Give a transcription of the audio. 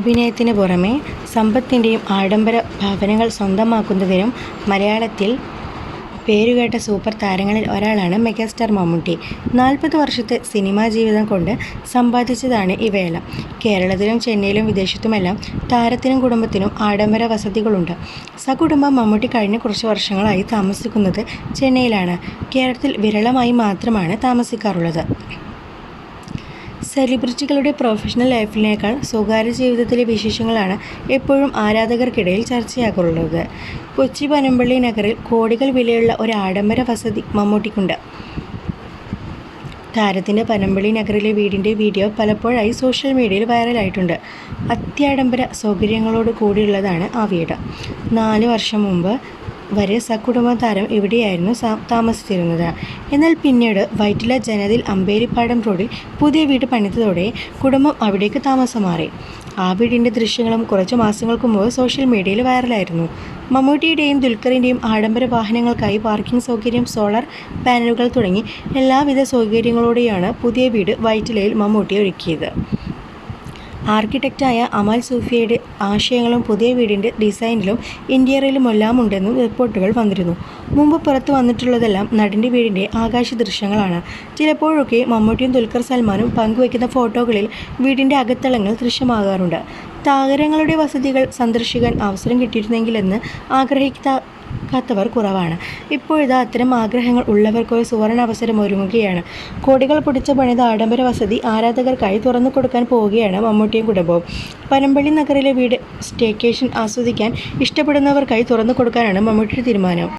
അഭിനയത്തിന് പുറമെ സമ്പത്തിന്റെയും ആഡംബര ഭവനങ്ങൾ സ്വന്തമാക്കുന്നതിനും മലയാളത്തിൽ പേരുകേട്ട സൂപ്പർ താരങ്ങളിൽ ഒരാളാണ് മെഗാസ്റ്റാർ മമ്മൂട്ടി. നാൽപ്പത് വർഷത്തെ സിനിമാ ജീവിതം കൊണ്ട് സമ്പാദിച്ചതാണ് ഇവയെല്ലാം കേരളത്തിലും ചെന്നൈയിലും വിദേശത്തുമെല്ലാം താരത്തിനും കുടുംബത്തിനും ആഡംബര വസതികളുണ്ട്. സകുടുംബം മമ്മൂട്ടി കഴിഞ്ഞ കുറച്ച് വർഷങ്ങളായി താമസിക്കുന്നത് ചെന്നൈയിലാണ്. കേരളത്തിൽ വിരളമായി മാത്രമാണ് താമസിക്കാറുള്ളത്. സെലിബ്രിറ്റികളുടെ പ്രൊഫഷണൽ ലൈഫിനേക്കാൾ സ്വകാര്യ ജീവിതത്തിലെ വിശേഷങ്ങളാണ് എപ്പോഴും ആരാധകർക്കിടയിൽ ചർച്ചയാകാറുള്ളത്. കൊച്ചി പനമ്പള്ളി നഗറിൽ കോടികൾ വിലയുള്ള ഒരു ആഡംബര വസതി മമ്മൂട്ടിക്കുണ്ട്. താരത്തിന്റെ പനമ്പള്ളി നഗറിലെ വീടിന്റെ വീഡിയോ പലപ്പോഴായി സോഷ്യൽ മീഡിയയിൽ വൈറലായിട്ടുണ്ട്. അത്യാഡംബര സൗകര്യങ്ങളോട് കൂടിയുള്ളതാണ് ആ വീട്. നാല് വർഷം മുമ്പ് വരെ സകുടുംബ താരം ഇവിടെയായിരുന്നു താമസിച്ചിരുന്നത്. എന്നാൽ പിന്നീട് വൈറ്റില ജനതിൽ അമ്പേരിപ്പാടം റോഡിൽ പുതിയ വീട് പണിതതോടെ കുടുംബം അവിടേക്ക് താമസം മാറി ആ വീടിന്റെ ദൃശ്യങ്ങളും കുറച്ച് മാസങ്ങൾക്ക് മുമ്പ് സോഷ്യൽ മീഡിയയിൽ വൈറലായിരുന്നു. മമ്മൂട്ടിയുടെയും ദുൽഖറിന്റെയും ആഡംബര വാഹനങ്ങൾക്കായി പാർക്കിംഗ് സൗകര്യം സോളാർ പാനലുകൾ തുടങ്ങി എല്ലാവിധ സൗകര്യങ്ങളോടെയാണ് പുതിയ വീട് വൈറ്റിലയിൽ മമ്മൂട്ടി ഒരുക്കിയത്. ആർക്കിടെക്റ്റായ അമൽ സൂഫിയയുടെ ആശയങ്ങളും പുതിയ വീടിന്റെ ഡിസൈനിലും ഇന്റീരിയറിലുമെല്ലാം ഉണ്ടെന്നും റിപ്പോർട്ടുകൾ വന്നിരുന്നു. മുമ്പ് പുറത്തു വന്നിട്ടുള്ളതെല്ലാം നടന്റെ വീടിന്റെ ആകാശ ദൃശ്യങ്ങളാണ് ചിലപ്പോഴൊക്കെ മമ്മൂട്ടിയും ദുൽഖർ സൽമാനും പങ്കുവയ്ക്കുന്ന ഫോട്ടോകളിൽ വീടിന്റെ അകത്തളങ്ങൾ ദൃശ്യമാകാറുണ്ട്. താകരങ്ങളുടെ വസതികൾ സന്ദർശിക്കാൻ അവസരം കിട്ടിയിരുന്നെങ്കിലെന്ന് ആഗ്രഹിക്കാത്തവർ കുറവാണ്. ഇപ്പോഴിതാ അത്തരം ആഗ്രഹങ്ങൾ ഉള്ളവർക്ക് ഒരു സുവർണ അവസരം ഒരുങ്ങുകയാണ്. കോടികൾ പൊടിച്ച പണിത ആഡംബര വസതി ആരാധകർക്കായി തുറന്നു കൊടുക്കാൻ പോവുകയാണ് മമ്മൂട്ടിയും കുടുംബവും. പനമ്പള്ളി നഗറിലെ വീട് സ്റ്റേക്കേഷൻ ആസ്വദിക്കാൻ ഇഷ്ടപ്പെടുന്നവർക്കായി തുറന്നു കൊടുക്കാനാണ് മമ്മൂട്ടിയുടെ തീരുമാനം.